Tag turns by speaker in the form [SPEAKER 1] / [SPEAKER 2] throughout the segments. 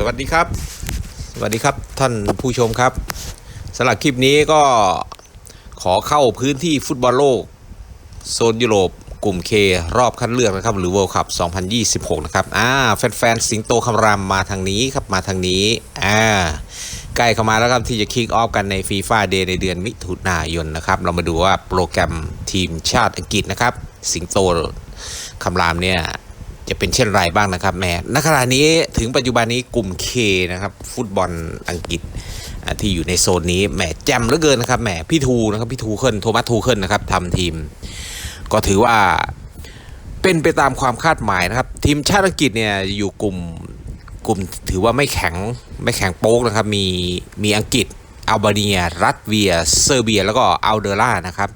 [SPEAKER 1] สวัสดีครับ สวัสดีครับท่านผู้ชมครับสำหรับคลิปนี้ก็ขอเข้าพื้นที่ฟุตบอลโลก โซนยุโรปกลุ่ม K รอบคัดเลือกนะครับ หรือ World Cup 2026 นะครับ อ่า แฟนๆ สิงโตคำรามมาทางนี้ครับ มาทางนี้ อ่า ใกล้เข้ามาแล้วครับ ที่จะคิกออฟกันในฟีฟ่าเดย์ในเดือนมิถุนายนนะครับ เรามาดูว่าโปรแกรมทีมชาติอังกฤษนะครับ สิงโตคำรามเนี่ย จะเป็นเช่นไรบ้างนะครับแหม่ณขณะนี้ถึงปัจจุบันนี้กลุ่ม K นะครับ ฟุตบอลอังกฤษที่อยู่ในโซนนี้แหมแจมเหลือเกินนะครับแหมพี่ทูนะครับพี่ทูเคิลโทมัสทูเคิลนะครับทำทีม ก็ถือว่าเป็นไปตามความคาดหมายนะครับ ทีมชาติอังกฤษเนี่ยอยู่กลุ่มกลุ่มถือว่าไม่แข็งไม่แข็งโป๊กนะครับ มีมีอังกฤษอัลเบเนีย รัสเวีย เซอร์เบีย แล้วก็อัลเดอร่านะครับ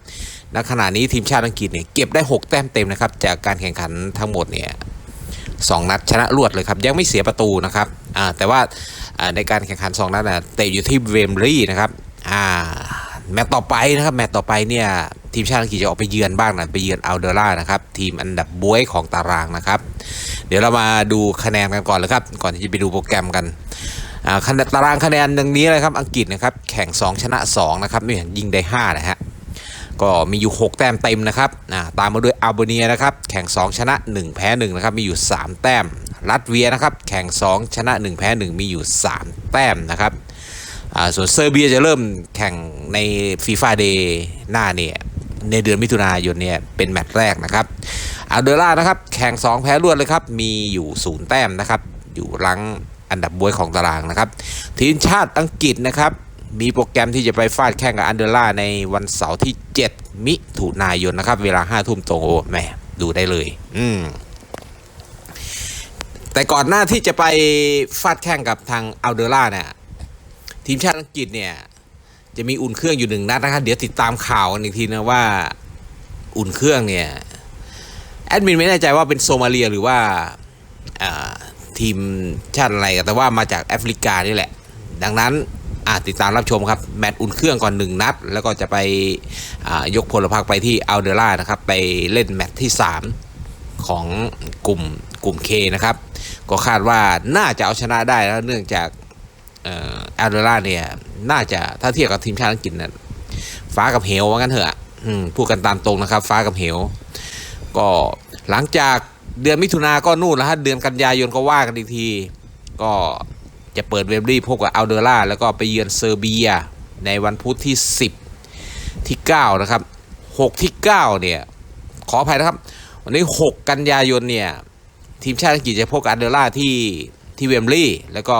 [SPEAKER 1] ณขณะนี้ทีมชาติอังกฤษเนี่ยเก็บได้ 6 แต้มเต็มนะครับ จากการแข่งขันทั้งหมดเนี่ย สองนัดชนะรวดเลยครับ ยังไม่เสียประตูนะครับแต่ว่าในการแข่งขัน 2 นัดนะเตะอยู่ที่เวมบลีย์นะครับแมตต์ต่อไปนะครับแมตต์ต่อไปเนี่ยทีมชาติอังกฤษจะออกไปเยือนบ้างนะไปเยือนอัลเดอร่านะครับทีมอันดับบวยของตารางนะครับ เดี๋ยวเรามาดูคะแนนกันก่อนเลยครับ ก่อนที่จะไปดูโปรแกรมกันคะแนนตารางคะแนนดังนี้เลยครับอังกฤษนะครับแข่ง 2 ชนะ2นะครับไม่เห็นยิงได้5นะฮะ ก็มีอยู่ 6 แต้มเต็มนะครับตามมาด้วยอัลเบเนียนะครับแข่ง 2 ชนะ 1 แพ้ 1 นะครับ มีอยู่ 3 แต้ม รัสเวียนะครับแข่ง 2 ชนะ 1 แพ้ 1 มีอยู่ 3 แต้มนะครับส่วนเซอร์เบียจะเริ่มแข่งในฟีฟ่าเดย์หน้าเนี่ยในเดือนมิถุนายนเนี่ยเป็นแมตช์แรกนะครับอัลเดอร่านะครับแข่ง 2 แพ้รวดเลยครับ มีอยู่ 0 แต้มนะครับ อยู่หลังอันดับบวยของตารางนะครับ ทีมชาติอังกฤษนะครับ มีโปรแกรมที่จะไปฟาดแข่งกับอันเดอร่าในวันเสาร์ที่ 7 มิถุนายนนะครับ เวลา5ทุ่มตรงโอ้แหมดูได้เลย อืมแต่ก่อนหน้าที่จะไปฟาดแข่งกับทางอัลเดอร่าเนี่ยทีมชาติอังกฤษเนี่ย จะมีอุ่นเครื่องอยู่หนึ่งนัดนะครับเดี๋ยวติดตามข่าวกันอีกทีนะว่าอุ่นเครื่องเนี่ยแอดมินไม่แน่ใจว่าเป็นโซมาเลียหรือว่าทีมชาติอะไรกันแต่ว่ามาจากแอฟริกานี่แหละ ดังนั้น ติดตามรับชมครับ แมตช์อุ่นเครื่องก่อนหนึ่งนัด แล้วก็จะไปยกพลพรรคไปที่อัลเดร่านะครับ ไปเล่นแมตช์ที่ 3 ของกลุ่มกลุ่ม K นะครับ ก็คาดว่าน่าจะเอาชนะได้แล้วเนื่องจากอัลเดร่าเนี่ย น่าจะถ้าเทียบกับทีมชาติอังกฤษนะฟ้ากับเหวว่างั้นเถอะพูดกันตามตรงนะครับ ฟ้ากับเหว ก็หลังจากเดือนมิถุนาก็นู่นแล้วฮะเดือนกันยายนก็ว่ากันอีกที ก็ จะเปิดเวมบลีย์พบกับอัลเดอร่าแล้วก็ไปเยือนเซอร์เบีย ในวันพุธที่ 10 ที่ 9 นะครับ 6 ที่ 9 เนี่ย ขออภัยนะครับ วันนี้ 6 กันยายนเนี่ย ทีมชาติอังกฤษจะพบกับอัลเดอร่าที่ที่เวมบลีย์แล้วก็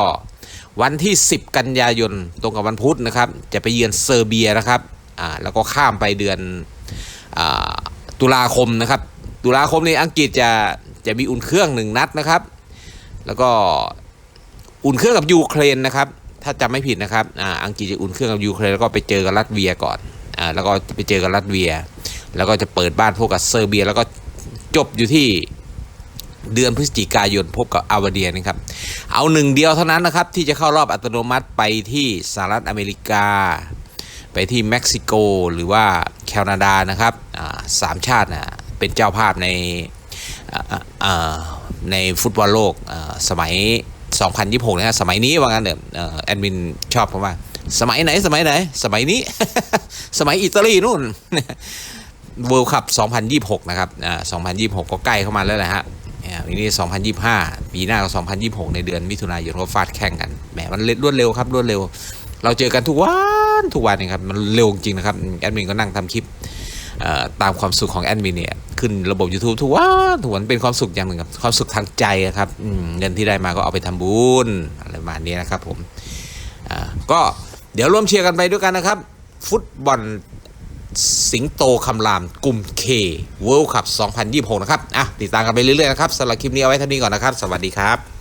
[SPEAKER 1] วันที่ 10 กันยายนตรงกับวันพุธนะครับ จะไปเยือนเซอร์เบียนะครับอ่าแล้วก็ข้ามไปเดือนอ่าตุลาคมนะครับ ตุลาคมนี้อังกฤษจะจะมีอุ่นเครื่องหนึ่งนัดนะครับ แล้วก็ อุ่นเครื่องกับยูเครนนะครับ ถ้าจำไม่ผิดนะครับอ่าอังกฤษจะอุ่นเครื่องกับยูเครนแล้วก็ไปเจอกับรัสเวียก่อนอ่าแล้วก็ไปเจอกับรัสเวีย แล้วก็จะเปิดบ้านพบกับเซอร์เบีย แล้วก็จบอยู่ที่เดือนพฤศจิกายนพบกับอัลเบเนียนะครับ เอาหนึ่งเดียวเท่านั้นนะครับ ที่จะเข้ารอบอัตโนมัติไปที่สหรัฐอเมริกา ไปที่เม็กซิโกหรือว่าแคนาดานะครับอ่าสามชาตินะเป็นเจ้าภาพในอ่าในฟุตบอลโลกสมัย 2026 นะฮะสมัยนี้ว่างั้นเดี๋ยแอดมินชอบเพราะว่า สมัยไหนสมัยไหน สมัยนี้ สมัยอิตาลีนู่นเวิลด์คัพ2026 นะครับอ่า2026 ก็ใกล้เข้ามาแล้วแหละฮะปีนี้ 2025 ปีหน้าก็2026 ในเดือนมิถุนายนก็ฟาดแข่งกัน แหม มันรวดเร็วครับ รวดเร็ว เราเจอกันทุกวัน ทุกวันเองครับ มันเร็วจริงนะครับ แอดมินก็นั่งทำคลิป ตามความสุขของแอดมินเนี่ยขึ้นระบบ YouTube ทุกวันทุกวันเป็นความสุขอย่างหนึ่งครับความสุขทางใจอะครับเงินที่ได้มาก็เอาไปทำบุญอะไรประมาณนี้นะครับผมก็เดี๋ยวร่วมเชียร์กันไปด้วยกันนะครับ ฟุตบอลสิงโตคำรามกลุ่ม K World Cup 2026 นะครับ อะ ติดตามกันไปเรื่อย ๆ นะครับสำหรับคลิปนี้เอาไว้เท่านี้ก่อนนะครับ สวัสดีครับ